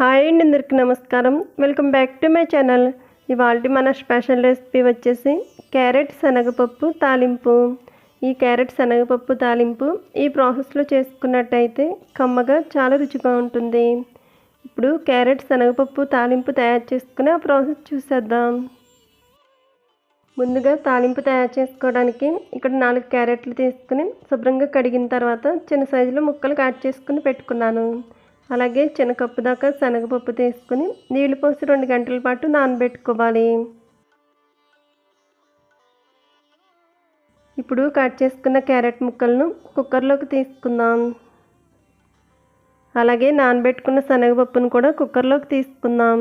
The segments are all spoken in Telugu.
హాయ్ అండి అందరికి నమస్కారం. Welcome back to my channel ఇవాళ మన స్పెషల్ రెసిపీ వచ్చేసి క్యారెట్ శనగపప్పు తాలింపు. ఈ క్యారెట్ శనగపప్పు తాలింపు ఈ ప్రాసెస్లో చేసుకున్నట్టయితే కమ్మగా చాలా రుచిగా ఉంటుంది. ఇప్పుడు క్యారెట్ శనగపప్పు తాలింపు తయారు చేసుకుని ఆ ప్రాసెస్ చూసేద్దాం. ముందుగా తాలింపు తయారు చేసుకోవడానికి ఇక్కడ నాలుగు క్యారెట్లు తీసుకుని శుభ్రంగా కడిగిన తర్వాత చిన్న సైజులో ముక్కలు కట్ చేసుకుని పెట్టుకున్నాను. అలాగే చిన్న కప్పు దాకా శనగపప్పు తీసుకుని నీళ్ళు పోసి రెండు గంటల పాటు నానబెట్టుకోవాలి. ఇప్పుడు కట్ చేసుకున్న క్యారెట్ ముక్కలను కుక్కర్లోకి తీసుకుందాం. అలాగే నానబెట్టుకున్న శనగపప్పును కూడా కుక్కర్లోకి తీసుకుందాం.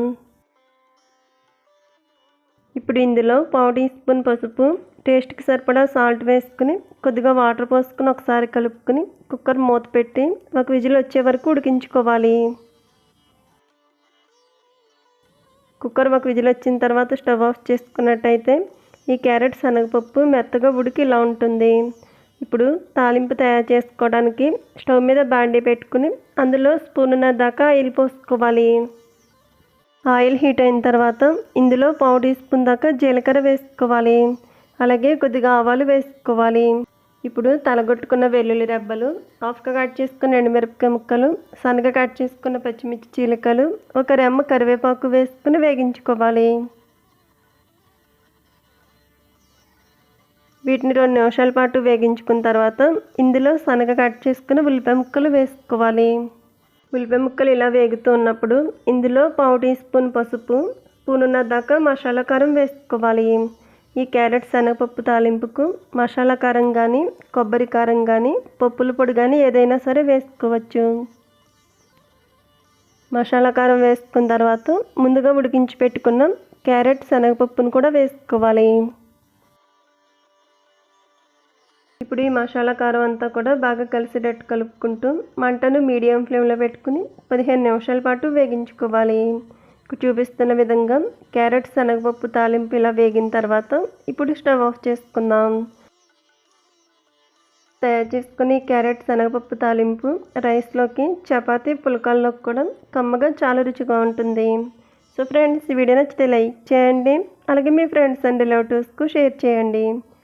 ఇప్పుడు ఇందులో పావు టీ స్పూన్ పసుపు టేస్ట్కి సరిపడా సాల్ట్ వేసుకుని కొద్దిగా వాటర్ పోసుకుని ఒకసారి కలుపుకుని కుక్కర్ మూత పెట్టి ఒక విజిల్ వచ్చే వరకు ఉడికించుకోవాలి. కుక్కర్ ఒక విజిల్ వచ్చిన తర్వాత స్టవ్ ఆఫ్ చేసుకున్నట్టయితే ఈ క్యారెట్ శనగపప్పు మెత్తగా ఉడికి ఇలా ఉంటుంది. ఇప్పుడు తాలింపు తయారు చేసుకోవడానికి స్టవ్ మీద బాండీ పెట్టుకుని అందులో స్పూన్నర దాకా ఆయిల్ పోసుకోవాలి. ఆయిల్ హీట్ అయిన తర్వాత ఇందులో పావు టీ స్పూన్ దాకా జీలకర్ర వేసుకోవాలి. అలాగే కొద్దిగా ఆవాలు వేసుకోవాలి. ఇప్పుడు తలగొట్టుకున్న వెల్లుల్లి రెబ్బలు హాఫ్గా కట్ చేసుకున్న ఎండుమిరపకాయ ముక్కలు సన్నగా కట్ చేసుకున్న పచ్చిమిర్చి చీలికలు ఒక రెమ్మ కరివేపాకు వేసుకుని వేగించుకోవాలి. వీటిని రెండు నిమిషాల పాటు వేగించుకున్న తర్వాత ఇందులో సన్నగా కట్ చేసుకున్న ఉల్లిపాయ ముక్కలు వేసుకోవాలి. ఉల్లిపాయ ముక్కలు ఇలా వేగుతూ ఉన్నప్పుడు ఇందులో పావు టీ స్పూన్ పసుపు స్పూన్ ఉన్న దాకా మసాలా కారం వేసుకోవాలి. ఈ క్యారెట్ శనగపప్పు తాలింపుకు మసాలా కారం కానీ కొబ్బరి కారం కానీ పప్పుల పొడి కానీ ఏదైనా సరే వేసుకోవచ్చు. మసాలా కారం వేసుకున్న తర్వాత ముందుగా ఉడికించి పెట్టుకున్న క్యారెట్ శనగపప్పును కూడా వేసుకోవాలి. ఇప్పుడు ఈ మసాలా కారం అంతా కూడా బాగా కలిసేటట్టు కలుపుకుంటూ మంటను మీడియం ఫ్లేమ్లో పెట్టుకుని పదిహేను నిమిషాల పాటు వేగించుకోవాలి. చూపిస్తున్న విధంగా క్యారెట్ శనగపప్పు తాలింపు ఇలా వేగిన తర్వాత ఇప్పుడు స్టవ్ ఆఫ్ చేసుకుందాం. తయారు చేసుకుని క్యారెట్ శనగపప్పు తాలింపు రైస్లోకి చపాతీ పులకాల్లోకి కూడా కమ్మగా చాలా రుచిగా ఉంటుంది. సో ఫ్రెండ్స్ ఈ వీడియో నచ్చితే లైక్ చేయండి. అలాగే మీ ఫ్రెండ్స్ అండ్ రిలేటివ్స్కు షేర్ చేయండి.